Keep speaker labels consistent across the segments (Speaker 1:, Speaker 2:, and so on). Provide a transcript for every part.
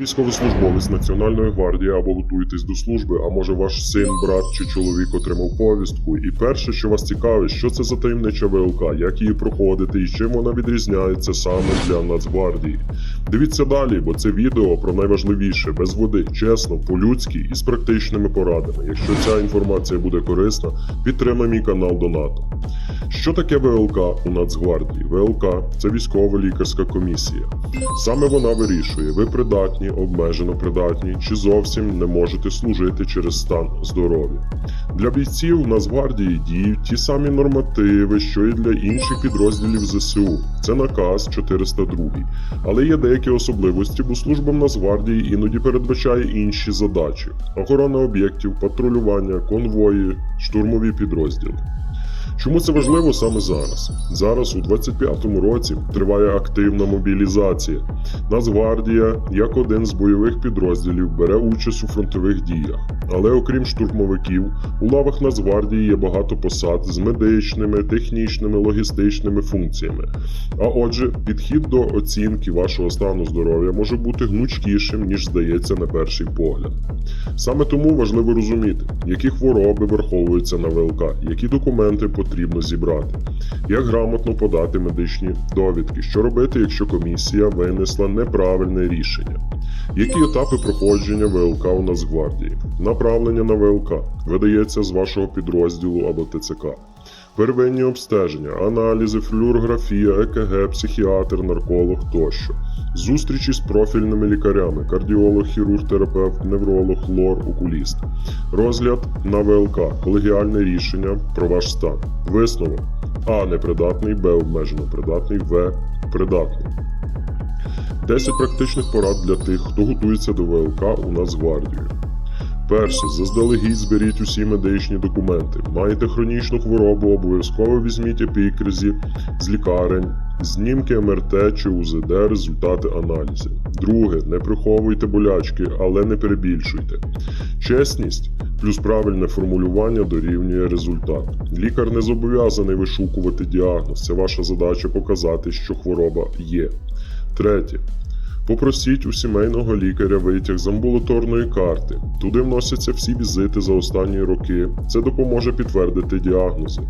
Speaker 1: Військовослужбовець Національної гвардії або готуєтесь до служби, а може ваш син, брат чи чоловік отримав повістку. І перше, що вас цікавить, що це за таємнича ВЛК, як її проходити і чим вона відрізняється саме для Нацгвардії. Дивіться далі, бо це відео про найважливіше без води, чесно, по-людськи і з практичними порадами. Якщо ця інформація буде корисна, підтримай мій канал донатом. Що таке ВЛК у Нацгвардії? ВЛК це військова лікарська комісія. Саме вона вирішує, ви придатні, обмежено придатні чи зовсім не можете служити через стан здоров'я. Для бійців Нацгвардії діють ті самі нормативи, що і для інших підрозділів ЗСУ. Це наказ 402. Але є деякі особливості, бо служба Нацгвардії іноді передбачає інші задачі: охорона об'єктів, патрулювання, конвої, штурмові підрозділи. Чому це важливо саме зараз? Зараз, у 25-му році, триває активна мобілізація. Нацгвардія, як один з бойових підрозділів, бере участь у фронтових діях. Але окрім штурмовиків, у лавах Нацгвардії є багато посад з медичними, технічними, логістичними функціями. А отже, підхід до оцінки вашого стану здоров'я може бути гнучкішим, ніж здається на перший погляд. Саме тому важливо розуміти, які хвороби враховуються на ВЛК, які документи потрібно зібрати, як грамотно подати медичні довідки, що робити, якщо комісія винесла неправильне рішення. Які етапи проходження ВЛК у Нацгвардії? Направлення на ВЛК видається з вашого підрозділу або ТЦК. Первинні обстеження, аналізи, флюорографія, ЕКГ, психіатр, нарколог тощо. Зустрічі з профільними лікарями, кардіолог, хірург, терапевт, невролог, лор, окуліст. Розгляд на ВЛК, колегіальне рішення про ваш стан. Висновок А. Непридатний, Б. Обмежено придатний, В. Придатний. 10 практичних порад для тих, хто готується до ВЛК у Нацгвардію. Перше, заздалегідь зберіть усі медичні документи. Маєте хронічну хворобу, обов'язково візьміть епікризі з лікарень, знімки МРТ чи УЗД, результати аналізів. Друге, не приховуйте болячки, але не перебільшуйте. Чесність плюс правильне формулювання дорівнює результат. Лікар не зобов'язаний вишукувати діагноз. Це ваша задача показати, що хвороба є. Третє. Попросіть у сімейного лікаря витяг з амбулаторної карти. Туди вносяться всі візити за останні роки. Це допоможе підтвердити діагнози.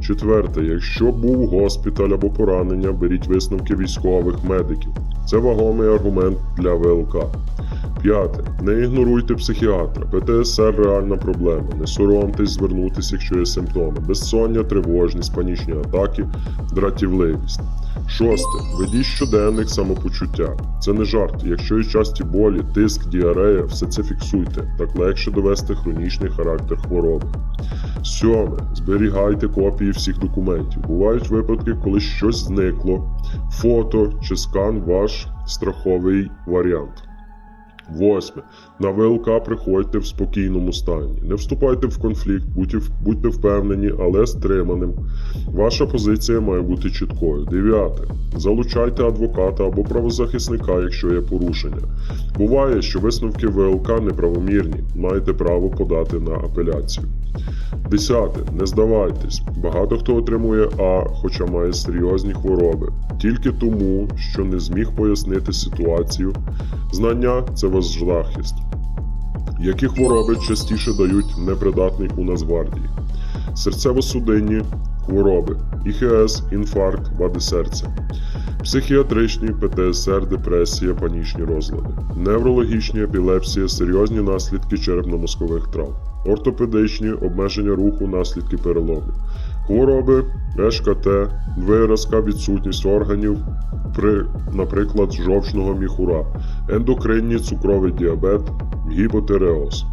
Speaker 1: Четверте, якщо був госпіталь або поранення, беріть висновки військових медиків. Це вагомий аргумент для ВЛК. П'яте. Не ігноруйте психіатра. ПТСР реальна проблема. Не соромтесь звернутися, якщо є симптоми. Безсоння, тривожність, панічні атаки, дратівливість. Шосте. Ведіть щоденник самопочуття. Це не жарт. Якщо є часті болі, тиск, діарея, все це фіксуйте. Так легше довести хронічний характер хвороби. Сьоме. Зберігайте копії всіх документів. Бувають випадки, коли щось зникло. Фото чи скан ваш страховий варіант. Восьме. На ВЛК приходьте в спокійному стані. Не вступайте в конфлікт, будьте, впевнені, але стриманим. Ваша позиція має бути чіткою. Дев'яте. Залучайте адвоката або правозахисника, якщо є порушення. Буває, що висновки ВЛК неправомірні. Маєте право подати на апеляцію. Десяте. Не здавайтесь. Багато хто отримує А, хоча має серйозні хвороби. Тільки тому, що не зміг пояснити ситуацію. Знання це ваш захист. Які хвороби частіше дають непридатний у Нацгвардії? Серцево-судинні хвороби, ІХС, інфаркт, вади серця, психіатричні ПТСР, депресія, панічні розлади, неврологічні епілепсія, серйозні наслідки черепно-мозкових травм, ортопедичні обмеження руху, наслідки переломів, хвороби, ЕШКТ, виразка, відсутність органів, при, наприклад, жовчного міхура, ендокринні цукровий діабет, гіпотереоз.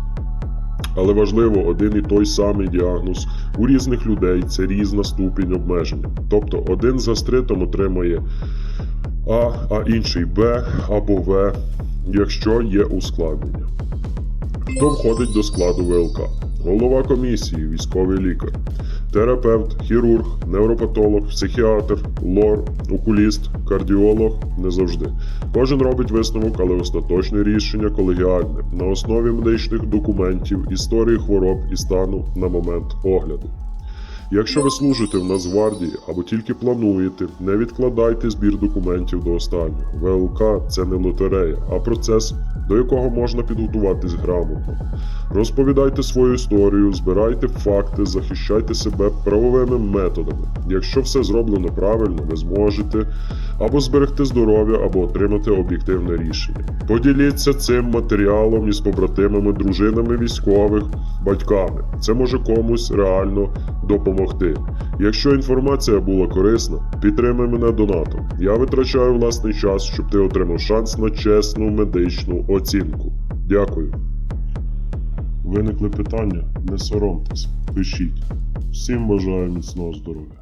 Speaker 1: Але важливо, один і той самий діагноз у різних людей це різна ступінь обмеження. Тобто один з гастритом отримує А, а інший Б або В, якщо є ускладнення. Хто входить до складу ВЛК? Голова комісії, військовий лікар, терапевт, хірург, невропатолог, психіатр, лор, окуліст, кардіолог не завжди. Кожен робить висновок, але остаточне рішення колегіальне на основі медичних документів, історії хвороб і стану на момент огляду. Якщо ви служите в Нацгвардії або тільки плануєте, не відкладайте збір документів до останнього. ВЛК це не лотерея, а процес до якого можна підготуватись грамотно. Розповідайте свою історію, збирайте факти, захищайте себе правовими методами. Якщо все зроблено правильно, ви зможете або зберегти здоров'я, або отримати об'єктивне рішення. Поділіться цим матеріалом із побратимами, дружинами військових, батьками. Це може комусь реально допомогти. Якщо інформація була корисна, підтримай мене донатом. Я витрачаю власний час, щоб ти отримав шанс на чесну медичну оцінку. Дякую. Виникли питання? Не соромтесь, пишіть. Всім бажаю міцного здоров'я.